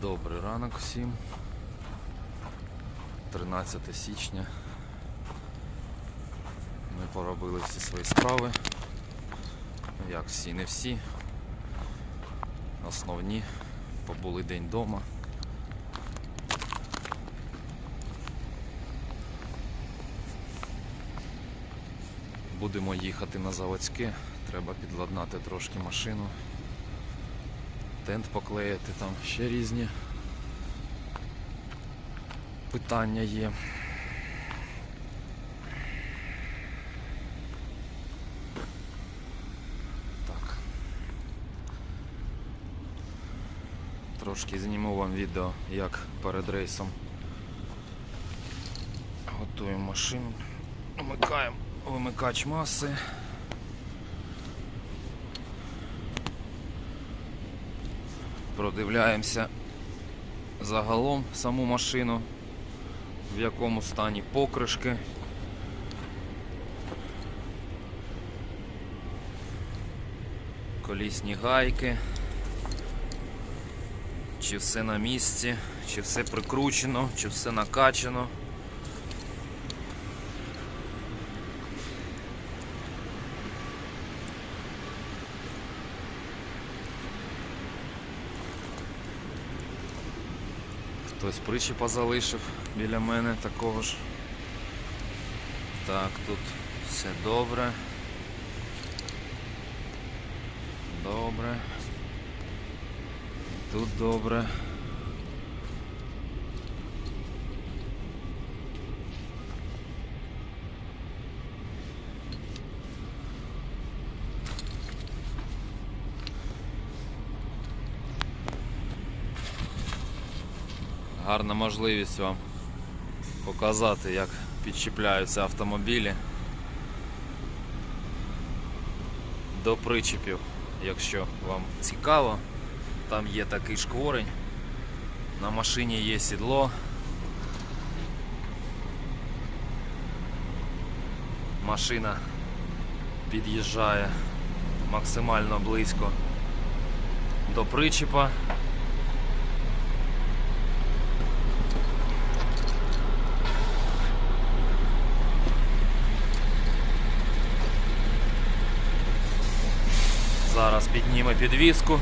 Добрий ранок всім. 13 січня. Ми поробили всі свої справи. Як всі, не всі. Основні. Побули день вдома. Будемо їхати на заводське. Треба підладнати трошки машину. Тент поклеїти, там ще різні питання є. Так. Трошки зніму вам відео, як перед рейсом готуємо машину. Вмикаємо вимикач маси. Продивляємося загалом саму машину, в якому стані покришки. Колісні гайки. Чи все на місці, чи все прикручено, чи все накачано. Хтось причіпа залишив біля мене такого ж. Так, тут все добре. Добре. Тут добре. Гарна можливість вам показати, як підчіпляються автомобілі до причепів, якщо вам цікаво. Там є такий шкворень, на машині є сідло. Машина під'їжджає максимально близько до причепа. Зараз підніме підвіску.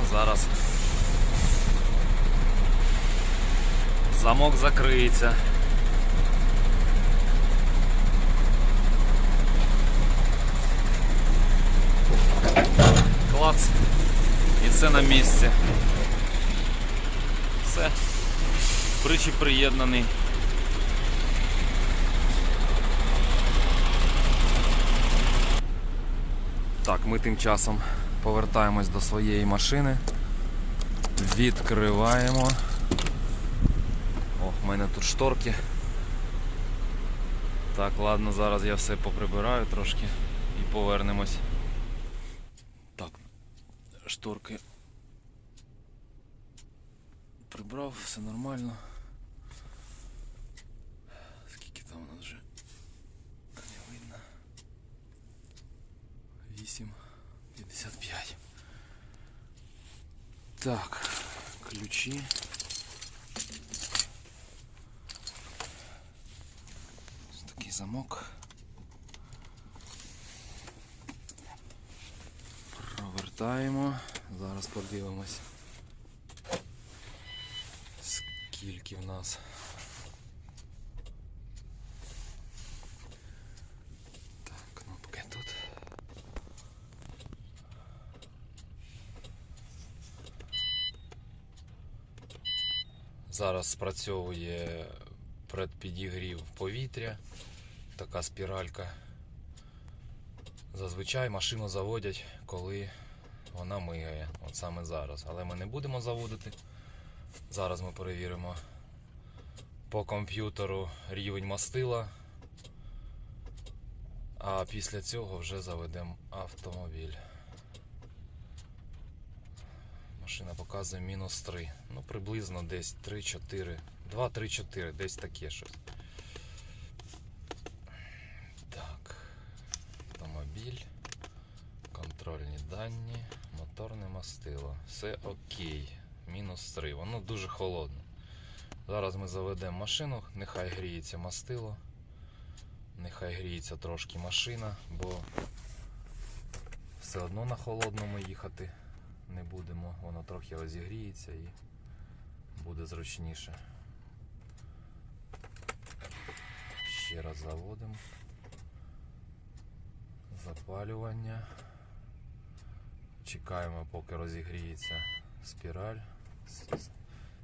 Ну, зараз замок закриється. Клац. І все на місці. Все. Причіп приєднаний. Так, ми тим часом повертаємось до своєї машини. Відкриваємо. В мене тут шторки. Так, ладно, зараз я все поприбираю трошки і повернемось. Так, шторки прибрав, все нормально. Скільки там у нас вже не видно. 8, 55. Так, ключі. Ось такий замок. Провертаємо. Зараз подивимось. Скільки в нас. Так, кнопки тут. Зараз спрацьовує предпідігрів повітря, така спіралька. Зазвичай машину заводять, коли вона мигає. От саме зараз. Але ми не будемо заводити. Зараз ми перевіримо по комп'ютеру рівень мастила. А після цього вже заведемо автомобіль. Машина показує мінус 3. Ну, приблизно десь 3-4. 2-3-4, десь таке щось. Так. Автомобіль. Дані. Моторне мастило. Все окей. Мінус 3. Воно дуже холодне. Зараз ми заведемо машину, нехай гріється мастило. Нехай гріється трошки машина, бо все одно на холодному їхати не будемо. Воно трохи розігріється і буде зручніше. Ще раз заводимо. Запалювання. Чекаємо, поки розігріється спіраль,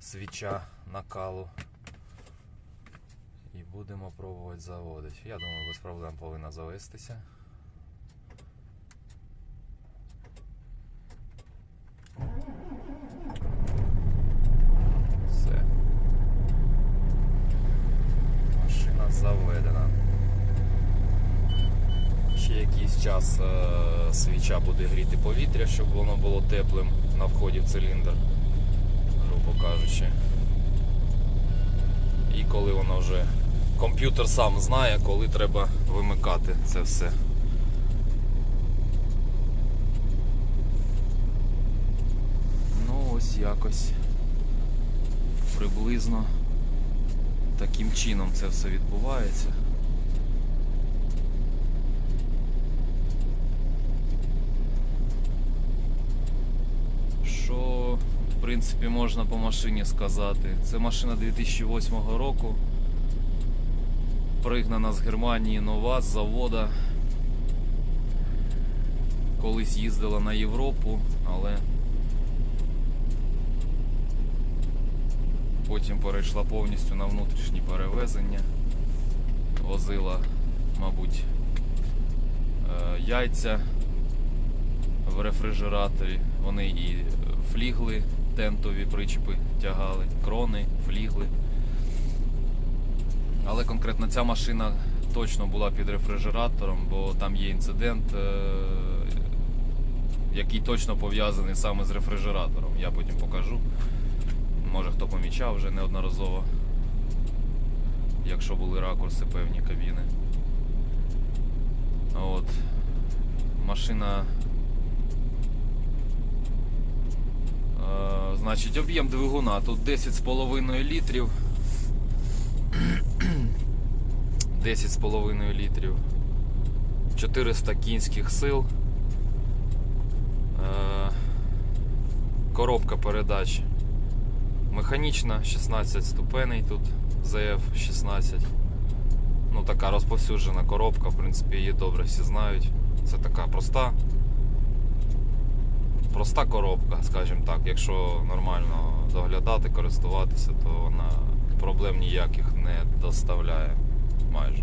свіча накалу. І будемо пробувати заводити. Я думаю, без проблем повинна завестися. Все. Машина заведена. Ще час е, свіча буде гріти повітря, щоб воно було теплим на вході в циліндр, грубо кажучи. І коли воно вже. Комп'ютер сам знає, коли треба вимикати це все. Ну, ось якось приблизно таким чином це все відбувається. Що, в принципі, можна по машині сказати? Це машина 2008 року. Пригнана з Германії нова з завода. Колись їздила на Європу, але потім перейшла повністю на внутрішні перевезення. Возила, мабуть, е, яйця в рефрижераторі. Вони і флігли, тентові причепи тягали, крони, флігли. Але конкретно ця машина точно була під рефрижератором, бо там є інцидент, е, який точно пов'язаний саме з рефрижератором. Я потім покажу. Може хто помічав вже неодноразово, якщо були ракурси певні кабіни. От. Машина. Е, значить, об'єм двигуна тут 10,5 літрів. 10,5 літрів. 400 кінських сил. Е, Коробка передач механічна, 16 ступеней тут ZF 16. Ну, така розповсюджена коробка, в принципі, її добре всі знають. Це така проста. Проста коробка, скажімо так. Якщо нормально доглядати, користуватися, то вона проблем ніяких не доставляє майже.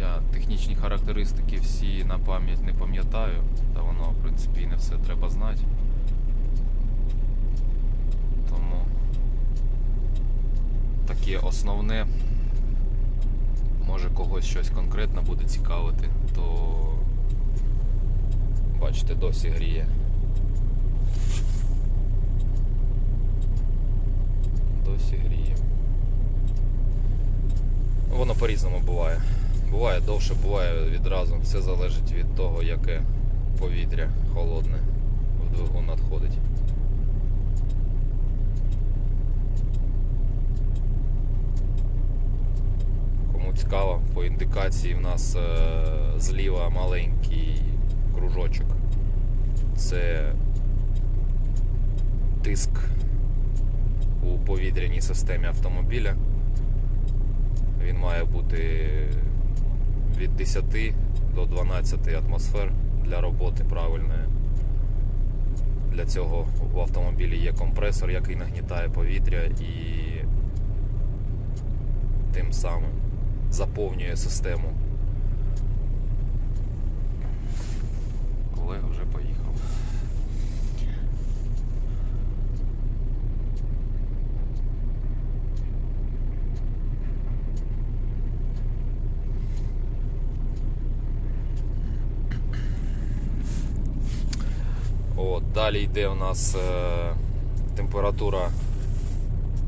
Я технічні характеристики всі на пам'ять не пам'ятаю, та воно, в принципі, і не все треба знати. Тому таке основне може когось щось конкретно буде цікавити, то бачите, досі гріє. Досі гріє. Воно по-різному буває. Буває довше, буває відразу. Все залежить від того, яке повітря холодне в двигун надходить. Цікаво, по індикації в нас е, зліва маленький кружочок. Це тиск у повітряній системі автомобіля. Він має бути від 10 до 12 атмосфер для роботи правильної. Для цього в автомобілі є компресор, який нагнітає повітря і тим самим заповнює систему. Колега вже поїхав. От, далі йде у нас е, температура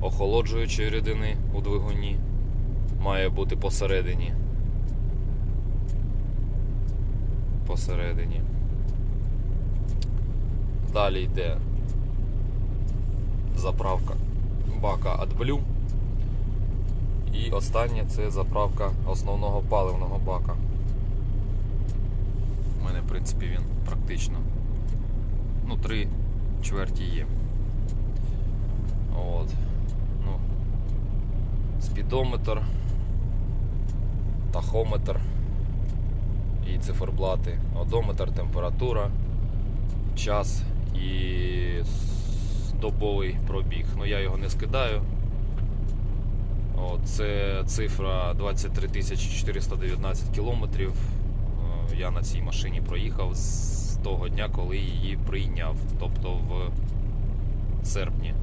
охолоджуючої рідини у двигуні. Має бути посередині. Посередині. Далі йде заправка бака AdBlue. І останнє це заправка основного паливного бака. У мене, в принципі, він практично ну, три чверті є. От. Ну, спідометр, тахометр і циферблати, одометр, температура, час і добовий пробіг. Ну я його не скидаю. Це цифра 23 419 кілометрів. Е, Я на цій машині проїхав з того дня, коли її прийняв, тобто в серпні.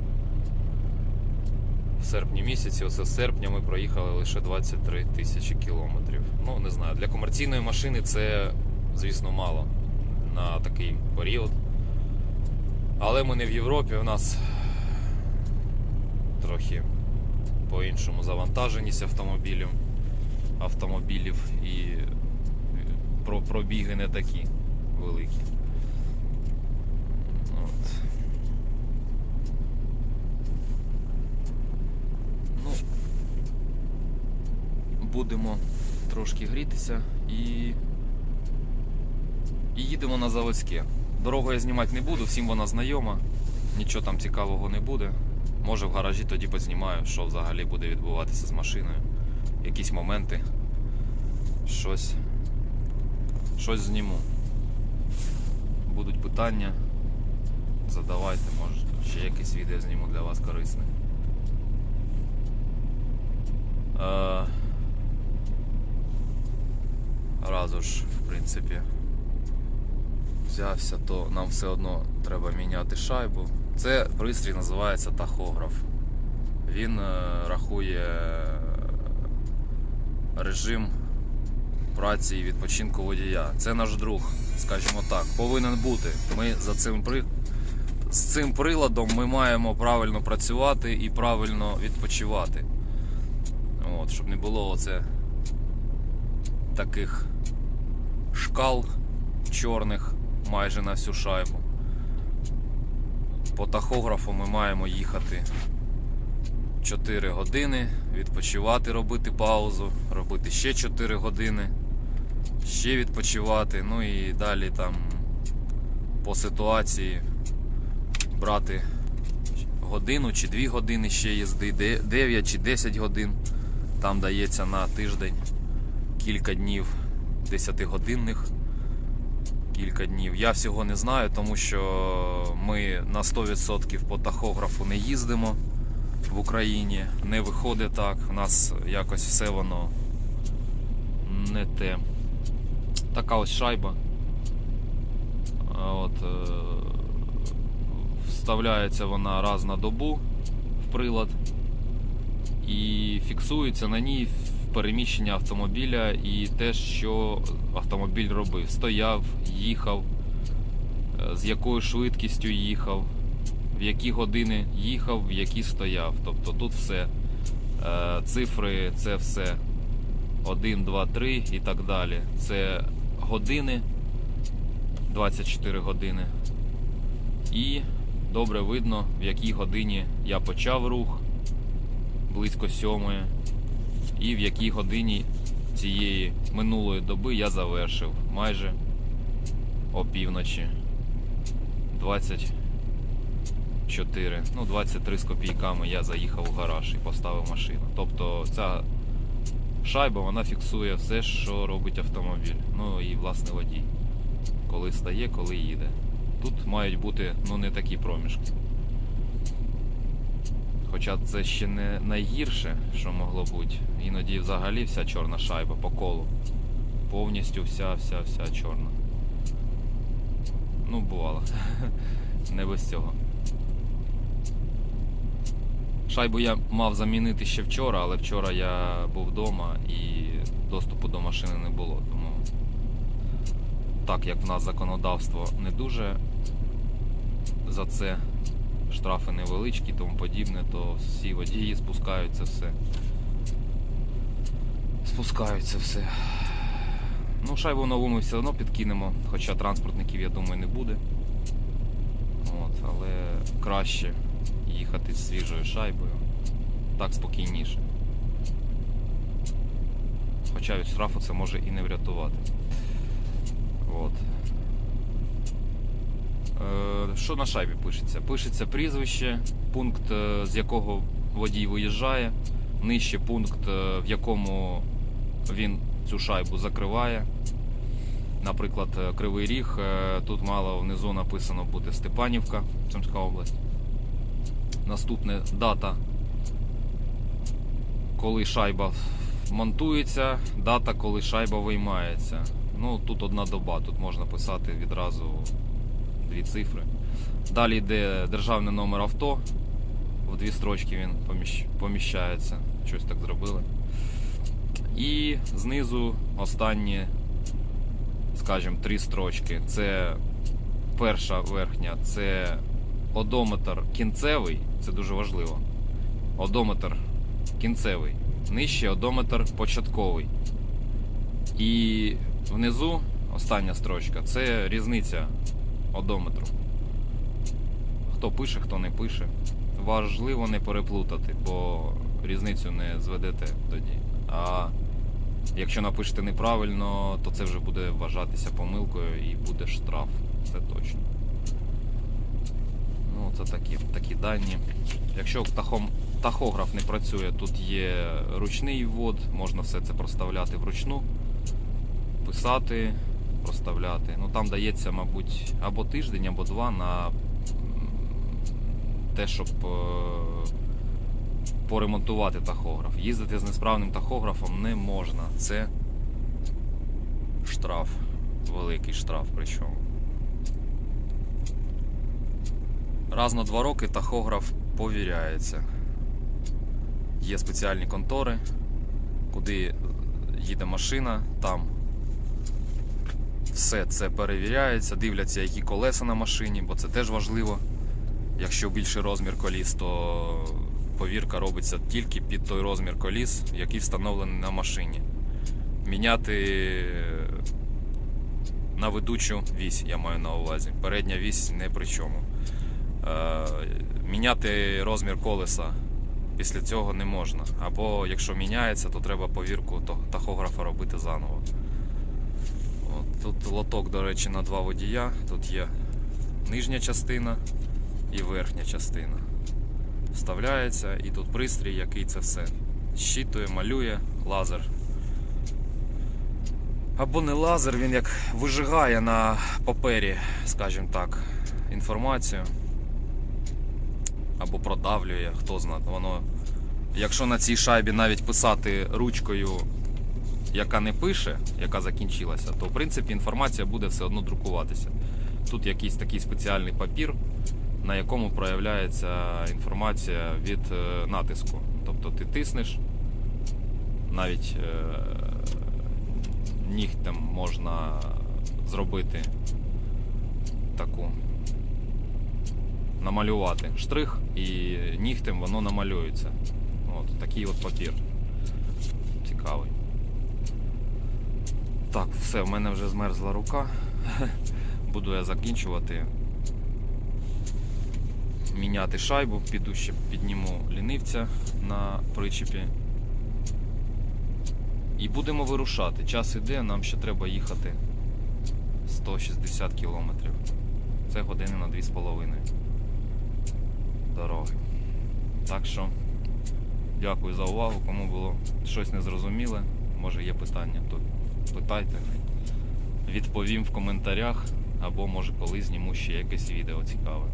Серпні місяці, оце з серпня ми проїхали лише 23 тисячі кілометрів. Ну, не знаю, для комерційної машини це, звісно, мало на такий період. Але ми не в Європі, у нас трохи по-іншому завантаженість автомобілів, автомобілів і пробіги не такі великі. От. Ну, будемо трошки грітися і. І їдемо на заводське. Дорогу я знімати не буду, всім вона знайома, нічого там цікавого не буде. Може в гаражі тоді познімаю, що взагалі буде відбуватися з машиною. Якісь моменти. Щось. Щось зніму. Будуть питання. Задавайте, може ще якесь відео зніму для вас корисне. Е, Разу ж, в принципі, взявся, то нам все одно треба міняти шайбу. Це пристрій називається тахограф. Він е, рахує режим праці і відпочинку водія. Це наш друг, скажімо так, повинен бути. Ми за цим при... з цим приладом ми маємо правильно працювати і правильно відпочивати. От, щоб не було оце таких шкал чорних майже на всю шайбу. По тахографу ми маємо їхати 4 години, відпочивати, робити паузу, робити ще 4 години, ще відпочивати, ну і далі там по ситуації брати годину чи 2 години ще їзди, 9 чи 10 годин. Там дається на тиждень кілька днів 10-годинних. Кілька днів. Я всього не знаю, тому що ми на 100% по тахографу не їздимо в Україні. Не виходить так. У нас якось все воно не те. Така ось шайба. От, е, вставляється вона раз на добу в прилад і фіксується на ній переміщення автомобіля і те, що автомобіль робив. Стояв, їхав, е, з якою швидкістю їхав, в які години їхав, в які стояв. Тобто тут все. Е, Цифри це все 1, 2, 3 і так далі. Це години, 24 години. І добре видно, в якій годині я почав рух близько сьомої, і в якій годині цієї минулої доби я завершив майже опівночі. 24, ну 23 з копійками я заїхав у гараж і поставив машину. Тобто ця шайба вона фіксує все, що робить автомобіль. Ну і власне водій. Коли стає, коли їде. Тут мають бути ну, не такі проміжки. Хоча це ще не найгірше, що могло бути. Іноді взагалі вся чорна шайба по колу. Повністю вся, вся, вся чорна. Ну, бувало. Не без цього. Шайбу я мав замінити ще вчора, але вчора я був вдома і доступу до машини не було. Тому так як в нас законодавство не дуже за це штрафи невеличкі тому подібне, то всі водії спускаються все. Спускаються все. Ну, шайбу нову ми все одно підкинемо, хоча транспортників, я думаю, не буде. От, але краще їхати з свіжою шайбою. Так спокійніше. Хоча від штрафу це може і не врятувати. От. Е, що на шайбі пишеться? Пишеться прізвище, пункт, е, з якого водій виїжджає, нижче пункт, е, в якому він цю шайбу закриває. Наприклад, Кривий Ріг, тут мало внизу написано бути Степанівка, Сумська область. Наступне дата, коли шайба монтується, дата, коли шайба виймається. Ну, тут одна доба, тут можна писати відразу дві цифри. Далі йде державний номер авто. В дві строчки він поміщ- поміщається. Щось так зробили. І знизу останні, скажімо, три строчки. Це перша верхня, це одометр кінцевий, це дуже важливо. Одометр кінцевий. Нижче одометр початковий. І внизу остання строчка це різниця одометру. Хто пише, хто не пише. Важливо не переплутати, бо різницю не зведете тоді. А якщо напишете неправильно, то це вже буде вважатися помилкою і буде штраф. Це точно. Ну, це такі, такі дані. Якщо тахом, тахограф не працює, тут є ручний ввод, можна все це проставляти вручну, писати, проставляти. Ну там дається, мабуть, або тиждень, або два на те, щоб е, поремонтувати тахограф. Їздити з несправним тахографом не можна. Це штраф, великий штраф причому. Раз на два роки тахограф повіряється. Є спеціальні контори, куди їде машина, там все це перевіряється, дивляться, які колеса на машині, бо це теж важливо. Якщо більший розмір коліс, то повірка робиться тільки під той розмір коліс, який встановлений на машині. Міняти на ведучу вісь, я маю на увазі. Передня вісь не при чому. Е, міняти розмір колеса після цього не можна. Або якщо міняється, то треба повірку тахографа робити заново. Тут лоток, до речі, на два водія. Тут є нижня частина і верхня частина. Вставляється і тут пристрій, який це все щитує, малює, лазер. Або не лазер, він як вижигає на папері, скажімо так, інформацію. Або продавлює, хто знає. Воно, якщо на цій шайбі навіть писати ручкою, яка не пише, яка закінчилася, то в принципі інформація буде все одно друкуватися. Тут якийсь такий спеціальний папір, на якому проявляється інформація від е, натиску. Тобто ти тиснеш, навіть е, нігтем можна зробити таку намалювати штрих і нігтем воно намалюється. От такий от папір. Цікавий. Так, все, в мене вже змерзла рука. Буду я закінчувати. Міняти шайбу, піду ще підніму лінивця на причепі. І будемо вирушати. Час іде, нам ще треба їхати 160 кілометрів. Це години на 2,5 дороги. Так що, дякую за увагу. Кому було щось незрозуміле, може є питання, то питайте. Відповім в коментарях. Або може коли зніму ще якесь відео цікаве.